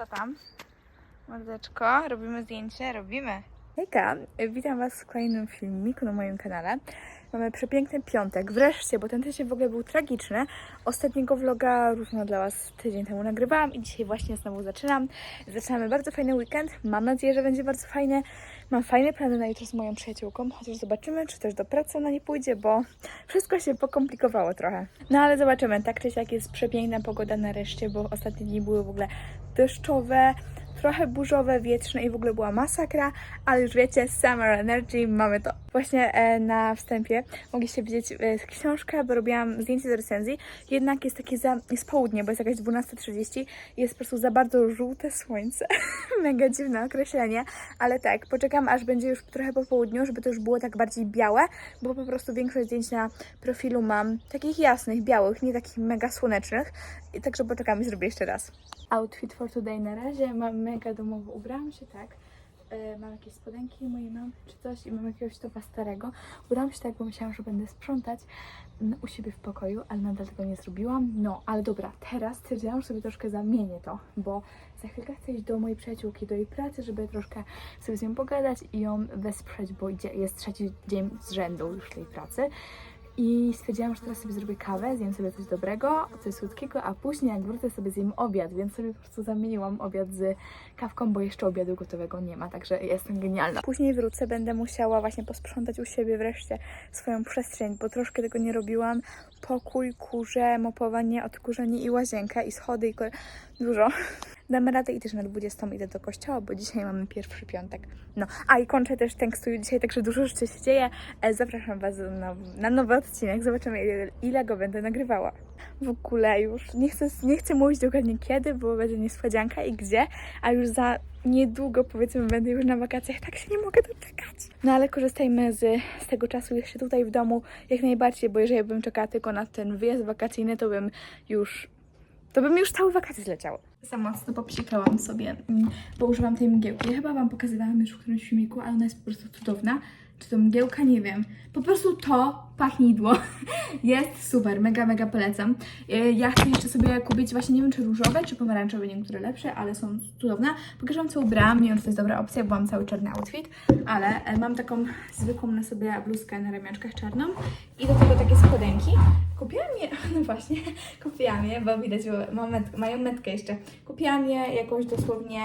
Co tam? Mordeczko, robimy zdjęcie? Robimy. Hejka, witam Was w kolejnym filmiku na moim kanale. Mamy przepiękny piątek, wreszcie, bo ten tydzień w ogóle był tragiczny. Ostatniego vloga równo dla Was tydzień temu nagrywałam i dzisiaj właśnie znowu zaczynam. Zaczynamy bardzo fajny weekend, mam nadzieję, że będzie bardzo fajny. Mam fajne plany na jutro z moją przyjaciółką, chociaż zobaczymy, czy też do pracy ona nie pójdzie, bo wszystko się pokomplikowało trochę. No ale zobaczymy, tak czy siak jest przepiękna pogoda nareszcie, bo ostatnie dni były w ogóle deszczowe, trochę burzowe, wietrzne i w ogóle była masakra, ale już wiecie, Summer Energy, mamy to. Właśnie e, na wstępie mogliście widzieć e, książkę, bo robiłam zdjęcie do recenzji, jednak jest takie za, jest południe, bo jest jakaś 12.30 jest po prostu za bardzo żółte słońce. Mega dziwne określenie, ale tak, poczekam aż będzie już trochę po południu, żeby to już było tak bardziej białe, bo po prostu większość zdjęć na profilu mam takich jasnych, białych, nie takich mega słonecznych, i także poczekam i zrobię jeszcze raz. Outfit for today na razie, mam mega domowo, ubrałam się tak, e, mam jakieś spodenki mojej mamy czy coś i mam jakiegoś topa starego. Ubrałam się tak, bo myślałam, że będę sprzątać mm, u siebie w pokoju, ale nadal tego nie zrobiłam. No, ale dobra, teraz stwierdziłam, że sobie troszkę zamienię to, bo za chwilkę chcę iść do mojej przyjaciółki, do jej pracy, żeby troszkę sobie z nią pogadać i ją wesprzeć, bo jest trzeci dzień z rzędu już tej pracy. I stwierdziłam, że teraz sobie zrobię kawę, zjem sobie coś dobrego, coś słodkiego, a później jak wrócę sobie zjem obiad, więc sobie po prostu zamieniłam obiad z kawką, bo jeszcze obiadu gotowego nie ma, także jestem genialna. Później wrócę, będę musiała właśnie posprzątać u siebie wreszcie swoją przestrzeń, bo troszkę tego nie robiłam. Pokój, kurze, mopowanie, odkurzenie i łazienkę i schody i dużo. Damy radę i też na 20 idę do kościoła, bo dzisiaj mamy pierwszy piątek. No, a i kończę też tekstuję dzisiaj, także dużo rzeczy się dzieje. E, Zapraszam Was na, na nowy odcinek. Zobaczymy, ile, ile go będę nagrywała. W ogóle już nie chcę, nie chcę mówić dokładnie kiedy, bo będzie niespodzianka i gdzie, a już za niedługo, powiedzmy, będę już na wakacjach. Tak się nie mogę doczekać. No ale korzystajmy z, z tego czasu jeszcze tutaj w domu jak najbardziej, bo jeżeli bym czekała tylko na ten wyjazd wakacyjny, to bym już to bym już całe wakacje zleciały. Za mocno popsikałam sobie, mm, bo używam tej mgiełki. Chyba Wam pokazywałam już w którymś filmiku, ale ona jest po prostu cudowna. Czy to mgiełka? Nie wiem. Po prostu to pachnidło jest super, mega, mega polecam. E, Ja chcę jeszcze sobie kupić właśnie, nie wiem czy różowe, czy pomarańczowe, nie wiem, które lepsze, ale są cudowne. Pokażę Wam co ubrałam, nie wiem czy to jest dobra opcja, bo mam cały czarny outfit, ale e, mam taką zwykłą na sobie bluzkę na ramionczkach czarną i do tego takie spodenki. Kupiłam je, no właśnie, kupiłam je, bo widać, bo mam mają metkę jeszcze. Kupiłam je jakoś dosłownie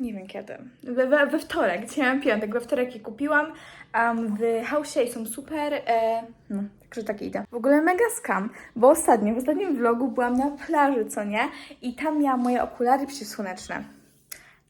nie wiem kiedy. We, we, we wtorek, dzisiaj mam piątek, we wtorek je kupiłam. Um, w Hausie i są super. E, no, także tak idę. W ogóle mega skam, bo ostatnio, w ostatnim vlogu byłam na plaży, co nie? I tam miałam moje okulary przeciwsłoneczne.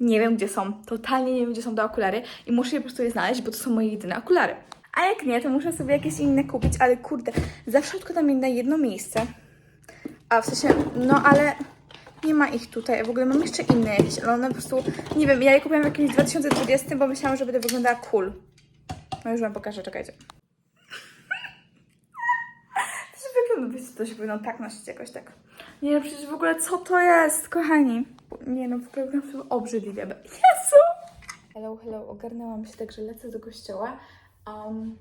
Nie wiem, gdzie są. Totalnie nie wiem, gdzie są te okulary i muszę je po prostu je znaleźć, bo to są moje jedyne okulary. A jak nie, to muszę sobie jakieś inne kupić, ale kurde, zawsze odkładam je na jedno miejsce. A w sensie, no ale nie ma ich tutaj. W ogóle mam jeszcze inne jakieś, ale one po prostu, nie wiem, ja je kupiłam w jakimś 2020, bo myślałam, że będę wyglądała cool. No już wam pokażę, czekajcie. To się wygląda, wiecie, to się powinno tak nosić jakoś tak. Nie no, przecież w ogóle co to jest, kochani? Nie no, w ogóle wygląda to obrzydliwie. Jezu! Hello, hello, ogarnęłam się, także lecę do kościoła. Um,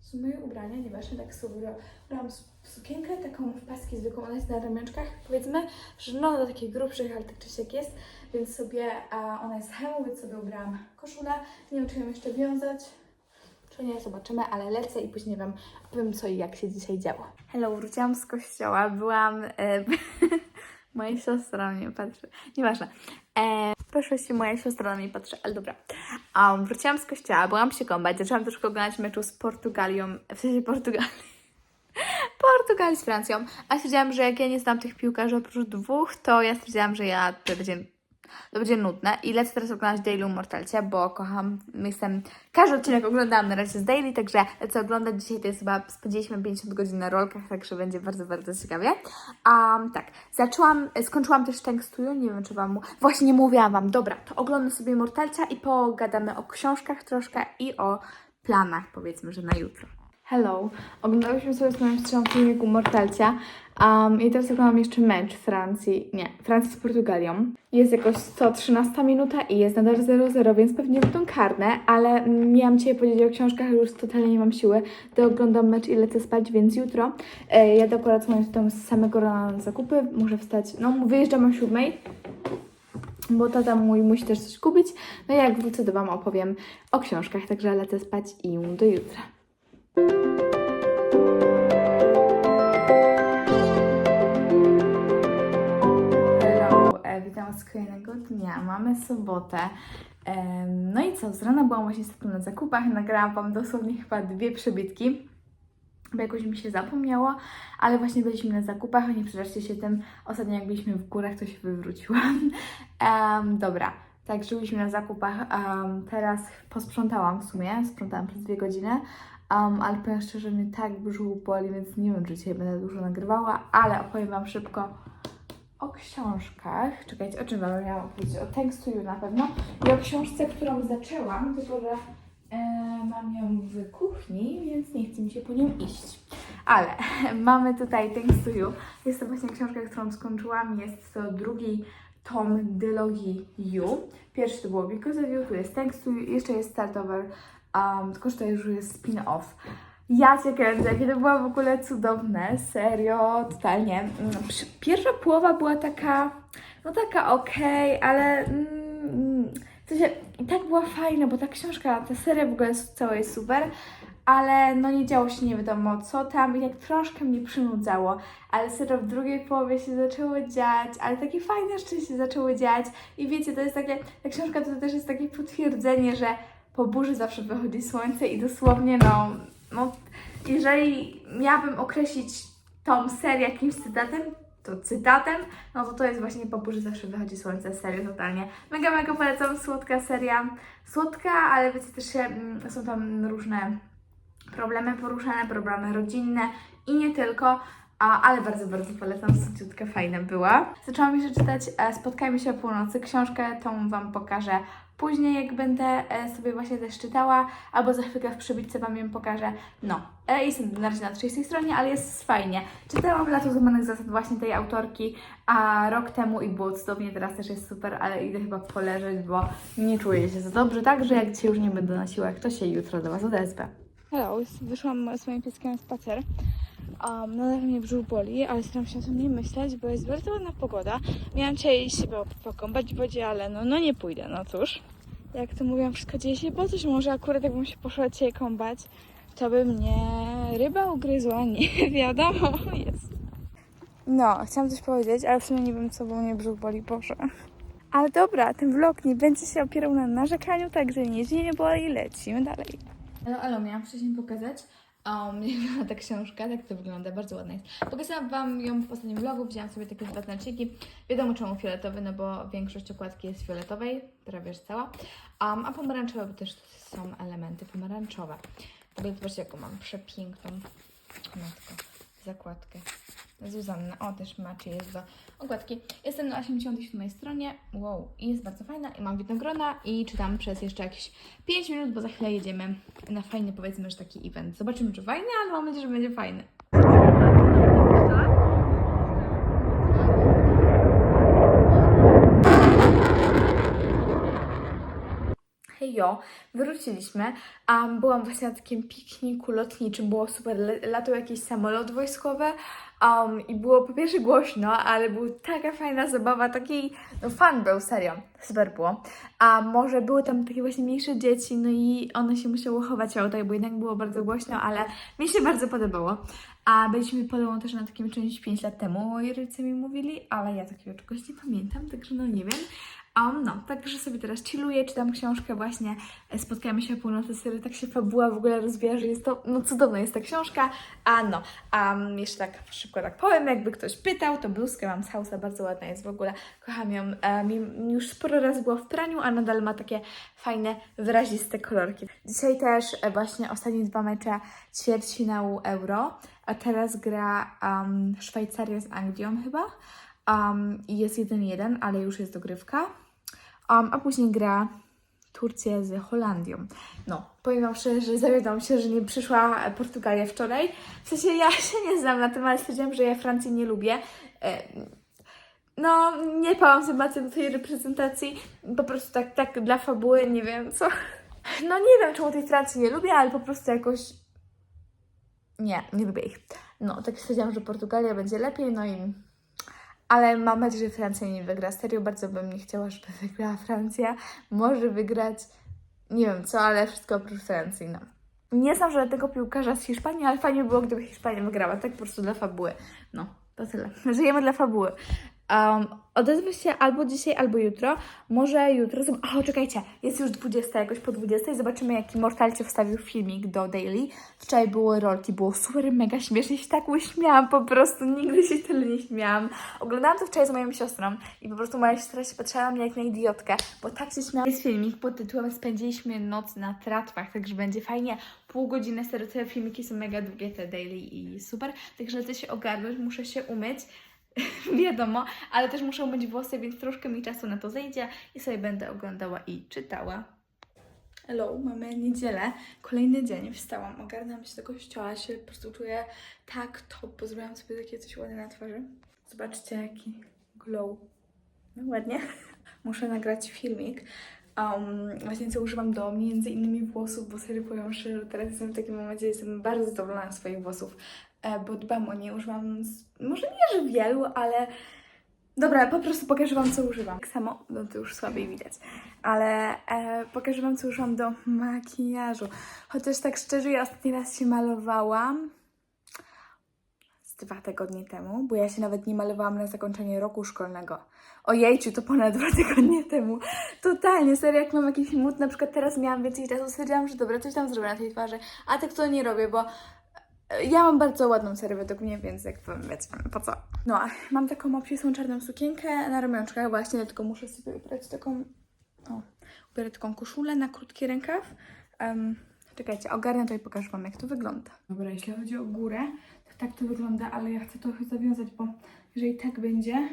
są moje ubrania, nieważne, tak sobie ubrałam. Sukienkę, taką w paski zwykłą, ona jest na ramionczkach, powiedzmy, że no do takich grubszych, ale tak czy siak jest, więc sobie, a ona jest hemu, więc sobie ubrałam koszulę, nie wiem ją jeszcze wiązać, czy nie, zobaczymy, ale lecę i później Wam powiem co i jak się dzisiaj działo. Hello, wróciłam z kościoła, byłam, e, moja siostra na mnie patrzy, nieważne, e, proszę się, moja siostra na mnie patrzy, ale dobra. Um, wróciłam z kościoła, byłam się kąpać, zaczęłam troszkę oglądać meczu z Portugalią, w sensie Portugalii. Portugalii z Francją. A stwierdziłam, że jak ja nie znam tych piłkarzy oprócz dwóch, to ja stwierdziłam, że ja będzie, to będzie nudne. I lecę teraz oglądać Daily Mortalcie, bo kocham, jestem, każdy odcinek oglądałam na razie z Daily, także lecę oglądać. Dzisiaj to jest chyba, spodziewaliśmy 50 godzin na rolkach, także będzie bardzo, bardzo ciekawie. Um, tak, zaczęłam, skończyłam też tekstuju, nie wiem czy Wam, właśnie nie mówiłam Wam, dobra, to oglądam sobie Mortalcia i pogadamy o książkach troszkę i o planach, powiedzmy, że na jutro. Hello. Oglądałyśmy sobie z moją siostrą filmik u Mortalcia um, i teraz oglądam jeszcze mecz Francji, nie, Francji z Portugalią. Jest jakoś 113 minuta i jest nadal 0-0, więc pewnie będą karne, ale miałam Cię powiedzieć o książkach, już totalnie nie mam siły, to oglądam mecz i lecę spać, więc jutro e, jadę akurat z moją siostrą z samego rana na zakupy, muszę wstać, no wyjeżdżam o 7, bo tata mój musi też coś kupić, no i jak wrócę, to Wam opowiem o książkach, także lecę spać i do jutra. Hello, e, witam z kolejnego dnia. Mamy sobotę. No i co, z rana byłam właśnie z na zakupach, nagrałam Wam dosłownie chyba dwie przebitki, bo jakoś mi się zapomniało, ale właśnie byliśmy na zakupach, nie przeraźcie się tym, ostatnio jak byliśmy w górach, to się wywróciłam. Em, dobra, tak, byliśmy na zakupach, em, teraz posprzątałam w sumie, sprzątałam przez dwie godziny, um, ale powiem szczerze, mnie tak brzuch boli, więc nie wiem, czy dzisiaj będę dużo nagrywała, ale opowiem Wam szybko o książkach. Czekajcie, o czym Wam miałam powiedzieć? O Thanks to You na pewno. I o książce, którą zaczęłam, tylko że e, mam ją w kuchni, więc nie chce mi się po nią iść. Ale mamy tutaj Thanks to You. Jest to właśnie książka, którą skończyłam. Jest to drugi tom dylogii You. Pierwszy to było Because of You, tu jest Thanks to You, jeszcze jest Startover, um, tylko że to już jest spin-off. Ja cię kręcę, jakie to było w ogóle cudowne, serio, totalnie. Mm, Pierwsza połowa była taka, no taka okej, ale mm, w sensie i tak była fajna, bo ta książka, ta seria w ogóle jest, cała jest super, ale no nie działo się nie wiadomo co tam i tak troszkę mnie przynudzało, ale serio w drugiej połowie się zaczęło dziać, ale takie fajne rzeczy się zaczęły dziać i wiecie, to jest takie, ta książka to też jest takie potwierdzenie, że po burzy zawsze wychodzi słońce i dosłownie no, no jeżeli miałabym określić tą serię jakimś cytatem, to cytatem, no to to jest właśnie po burzy zawsze wychodzi słońce, serio, totalnie. Mega, mega polecam, słodka seria, słodka, ale wiecie, też się, mm, są tam różne problemy poruszane, problemy rodzinne i nie tylko, a, ale bardzo, bardzo polecam, słodziutka, fajna była. Zaczęłam jeszcze czytać e, Spotkajmy się o północy, książkę tą Wam pokażę później, jak będę e, sobie właśnie też czytała, albo za chwilkę w przebitce Wam ją pokażę. No, e, jestem na razie na 30 stronie, ale jest fajnie. Czytałam Lato Złamanych Zasad właśnie tej autorki, a rok temu i było cudownie, teraz też jest super, ale idę chyba poleżeć, bo nie czuję się za dobrze, także jak dzisiaj już nie będę nosiła, to się jutro do Was odezwę. Hello, wyszłam z moim pieskiem na spacer. Um, nadal mnie brzuch boli, ale staram się o tym nie myśleć, bo jest bardzo ładna pogoda. Miałam dzisiaj iść chyba pokąpać w wodzie, ale no, no nie pójdę, no cóż. Jak to mówią, wszystko dzieje się po coś. Może akurat jakbym się poszła dzisiaj kąpać, to by mnie ryba ugryzła, nie wiadomo, jest. No, chciałam coś powiedzieć, ale w sumie nie wiem, co, bo mnie brzuch boli, Boże. Ale dobra, ten vlog nie będzie się opierał na narzekaniu, także nic nie boli, lecimy dalej. Elo, elo, miałam wcześniej pokazać, um, jak wygląda ta książka, tak to wygląda, bardzo ładna jest. Pokazałam Wam ją w ostatnim vlogu, wzięłam sobie takie dwa znaciki. Wiadomo czemu fioletowy, no bo większość okładki jest fioletowej, prawie że cała, um, a pomarańczowe, bo też są elementy pomarańczowe. W ogóle zobaczcie, jaką mam przepiękną matko, zakładkę. Zuzanna, o też macie jest do okładki. Jestem na 87 stronie, wow, jest bardzo fajna i mam widnogrona i czytam przez jeszcze jakieś 5 minut, bo za chwilę jedziemy na fajny, powiedzmy, że taki event. Zobaczymy, czy fajny, ale mam nadzieję, że będzie fajny. Hejo, wróciliśmy. Um, byłam właśnie na takim pikniku lotniczym, było super. Latał jakiś samolot wojskowy um, i było po pierwsze głośno, ale była taka fajna zabawa, taki no, fan był, serio, super było. A może były tam takie właśnie mniejsze dzieci, no i one się musiały chować w autach, bo jednak było bardzo głośno, ale mi się bardzo podobało. A byliśmy podobno też na takim czymś 5 lat temu, moi rodzice mi mówili, ale ja takiego czegoś nie pamiętam, także no nie wiem. Um, no, także sobie teraz chilluję, czytam książkę właśnie e, Spotkajmy się o północy, serio, tak się fabuła w ogóle rozwija, że jest to, no cudowna jest ta książka. A no, um, jeszcze tak szybko tak powiem, jakby ktoś pytał, to bluzkę mam z Hausa, bardzo ładna jest w ogóle, kocham ją, um, już sporo razy była w praniu, a nadal ma takie fajne, wyraziste kolorki. Dzisiaj też e, właśnie ostatnie dwa mecze ćwierćfinału Euro, a teraz gra um, Szwajcaria z Anglią chyba. Um, jest 1-1, ale już jest dogrywka. Um, a później gra Turcję z Holandią. No, powiem Wam szczerze, że zawiodłam się, że nie przyszła Portugalia wczoraj. W sensie ja się nie znam na tym, ale stwierdziłam, że ja Francji nie lubię. E, No, nie pałam sympatii do tej reprezentacji. Po prostu tak, tak dla fabuły, nie wiem co. No nie wiem, czemu tej Francji nie lubię, ale po prostu jakoś... Nie, nie lubię ich. No, tak stwierdziłam, że Portugalia będzie lepiej, no i... Ale mam nadzieję, że Francja nie wygra. Serio, bardzo bym nie chciała, żeby wygrała Francja. Może wygrać, nie wiem co, ale wszystko oprócz Francji, no. Nie znam żadnego piłkarza z Hiszpanii, ale fajnie było, gdyby Hiszpania wygrała. Tak po prostu dla fabuły. No, to tyle. Żyjemy dla fabuły. Um, odezwę się albo dzisiaj, albo jutro. Może jutro. O, czekajcie, jest już 20, jakoś po 20. Zobaczymy, jaki Mortalcie wstawił filmik do Daily. Wczoraj było rolki, było super, mega śmiesznie. Się tak uśmiałam po prostu. Nigdy się tyle nie śmiałam. Oglądałam to wczoraj z moją siostrą i po prostu moja siostra się patrzyła na mnie jak na idiotkę, bo tak się śmiałam. Jest filmik pod tytułem Spędziliśmy noc na tratwach, także będzie fajnie. Pół godziny, serio, te filmiki są mega długie, te daily i super. Także lecę się ogarnąć, muszę się umyć. Wiadomo, ale też muszę umyć włosy, więc troszkę mi czasu na to zejdzie i sobie będę oglądała i czytała. Hello, mamy niedzielę, kolejny dzień, wstałam, ogarnęłam się do kościoła, się po prostu czuję tak top, zrobiłam sobie takie coś ładne na twarzy. Zobaczcie jaki glow. No ładnie. Muszę nagrać filmik, um, właśnie co używam do między innymi włosów, bo serio powiem szczerze, teraz jestem w takim momencie, jestem bardzo zadowolona swoich włosów, bo dbam o nie, używam, z, może nie, że wielu, ale Dobra, po prostu pokażę Wam, co używam. Tak samo, no to już słabiej widać, ale e, pokażę Wam, co używam do makijażu. Chociaż tak szczerze, ja ostatni raz się malowałam z dwa tygodnie temu, bo ja się nawet nie malowałam na zakończenie roku szkolnego. Ojejciu, to ponad dwa tygodnie temu. Totalnie, serio, jak mam jakiś mód, na przykład teraz miałam więcej czasu, stwierdziłam, że dobra, coś tam zrobię na tej twarzy, a tak to nie robię, bo ja mam bardzo ładną według mnie, więc jak powiem, wiecie, po co? No, mam taką obcisłą czarną sukienkę na ramionczkach właśnie, tylko muszę sobie ubrać taką, o, ubiorę taką koszulę na krótki rękaw. Um, czekajcie, ogarnę to i pokażę Wam, jak to wygląda. Dobra, jeśli chodzi o górę, to tak to wygląda, ale ja chcę trochę zawiązać, bo jeżeli tak będzie,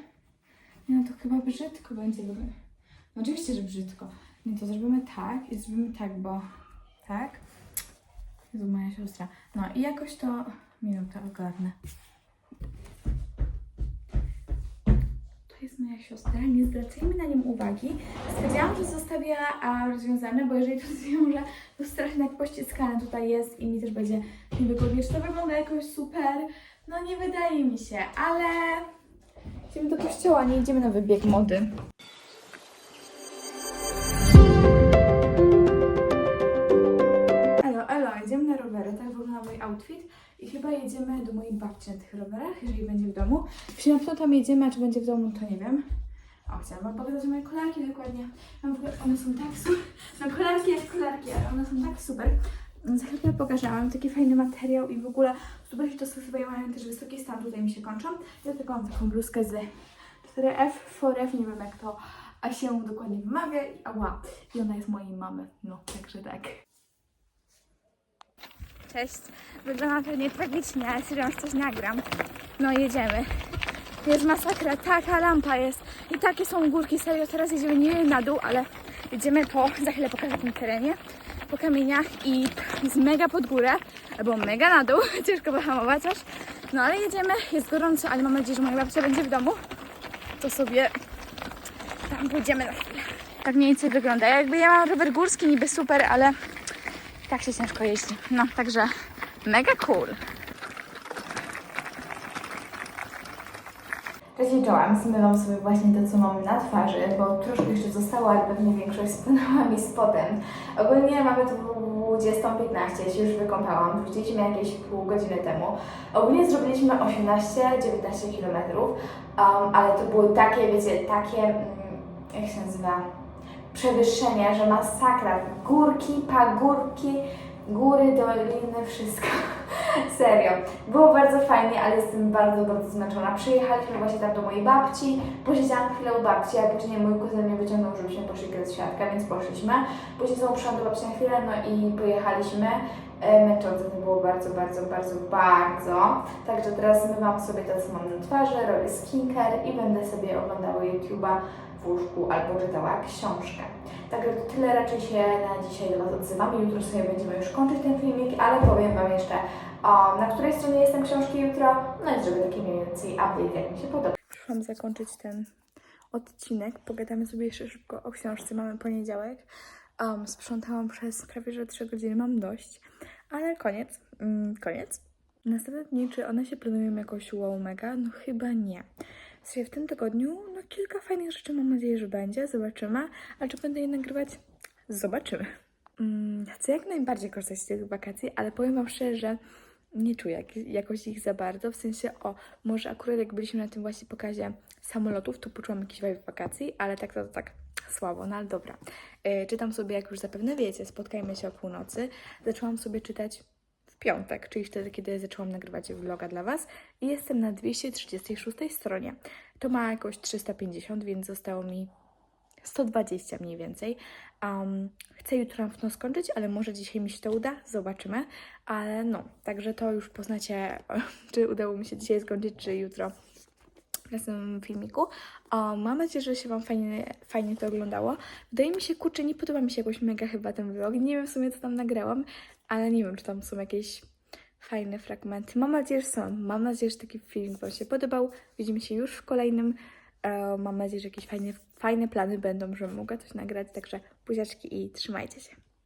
no to chyba brzydko będzie. bo- No oczywiście, że brzydko. Nie, to zrobimy tak i zrobimy tak, bo tak. Jezu, moja siostra. No i jakoś to minutę ogarnę. To jest moja siostra, nie zwracajmy na nią uwagi. Stwierdziłam, że zostawię a, rozwiązane, bo jeżeli to zwiążę, to strasznie jak pościskane tutaj jest i mi też będzie niewygodnie. Czy to wygląda jakoś super? No nie wydaje mi się, ale idziemy do kościoła, nie idziemy na wybieg mody. I chyba jedziemy do mojej babci na tych rowerach, jeżeli będzie w domu. Jeśli na tam jedziemy, a czy będzie w domu, to nie wiem. O, chciałam wam pokazać moje kolarki dokładnie. One są tak super, no kolarki jak kolarki, ale one są tak super. Za chwilę pokażę, mam taki fajny materiał i w ogóle super się dostosowują, mają też wysoki stan, tutaj mi się kończą. Ja tylko mam taką bluzkę z 4F, 4F, nie wiem jak to a się dokładnie wymawia i ała, i ona jest mojej mamy, no także tak. Cześć. Wygląda pewnie tragicznie, ale serio coś nagram. No jedziemy. Jest masakra, taka lampa jest. I takie są górki, serio. Teraz jedziemy nie na dół, ale jedziemy po, za chwilę pokażę tym terenie, po kamieniach i jest mega pod górę, albo mega na dół, ciężko wyhamować aż. No ale jedziemy, jest gorąco, ale mam nadzieję, że moja babcia będzie w domu. To sobie tam pójdziemy na chwilę. Tak mniej więcej wygląda. Jakby ja mam rower górski, niby super, ale tak się ciężko jeździ. No, także mega cool. Czołem, zmywam sobie właśnie to, co mam na twarzy, bo troszkę jeszcze zostało, ale pewnie większość spłynęła mi z potem. Ogólnie mamy tu 20.15, ja się już wykąpałam, wróciliśmy jakieś pół godziny temu. Ogólnie zrobiliśmy 18-19 km, um, ale to były takie, wiecie, takie, mm, jak się nazywa, przewyższenia, że masakra. Górki, pagórki, góry, doliny, wszystko. Serio. Było bardzo fajnie, ale jestem bardzo, bardzo zmęczona. Przyjechaliśmy właśnie tam do mojej babci, posiedziałam chwilę u babci, a później mój kuzyn mnie wyciągnął, żebyśmy poszli grać świadka, więc poszliśmy. Później znowu przyszłam do babci na chwilę, no i pojechaliśmy. E, Męczące to było bardzo, bardzo, bardzo, bardzo. Także teraz zmywam sobie to, co mam na twarzy, robię skincare i będę sobie oglądała YouTube'a łóżku albo czytała książkę. Także to tyle raczej się na dzisiaj do Was odzywamy. Jutro sobie będziemy już kończyć ten filmik, ale powiem Wam jeszcze, o, na której stronie jestem książki jutro, no i zrobię taki mniej więcej update, jak mi się podoba. Przyszłam zakończyć ten odcinek. Pogadamy sobie jeszcze szybko o książce. Mamy poniedziałek. Um, sprzątałam przez prawie że 3 godziny, mam dość. Ale koniec. Mm, koniec. Następne czy one się planują jakoś wow mega? No chyba nie. Sensie w tym tygodniu, no kilka fajnych rzeczy mam nadzieję, że będzie. Zobaczymy. A czy będę je nagrywać? Zobaczymy. Mm, chcę jak najbardziej korzystać z tych wakacji, ale powiem Wam szczerze, że nie czuję jak, jakoś ich za bardzo. W sensie, o, może akurat jak byliśmy na tym właśnie pokazie samolotów, to poczułam jakiś vibe wakacji, ale tak to, to tak słabo, no ale dobra. E, czytam sobie, jak już zapewne wiecie, spotkajmy się o północy. Zaczęłam sobie czytać piątek, czyli wtedy, kiedy zaczęłam nagrywać vloga dla Was i jestem na 236 stronie. To ma jakoś 350, więc zostało mi 120 mniej więcej. Um, chcę jutro na pewno skończyć, ale może dzisiaj mi się to uda, zobaczymy. Ale no, także to już poznacie, czy udało mi się dzisiaj skończyć, czy jutro w następnym filmiku. Mam nadzieję, że się Wam fajnie, fajnie to oglądało. Wydaje mi się, kurczę, nie podoba mi się jakoś mega chyba ten vlog. Nie wiem w sumie, co tam nagrałam, ale nie wiem, czy tam są jakieś fajne fragmenty. Mam nadzieję, że są. Mam nadzieję, że taki film Wam się podobał. Widzimy się już w kolejnym. E, mam nadzieję, że jakieś fajne, fajne plany będą, żebym mogła coś nagrać. Także buziaczki i trzymajcie się.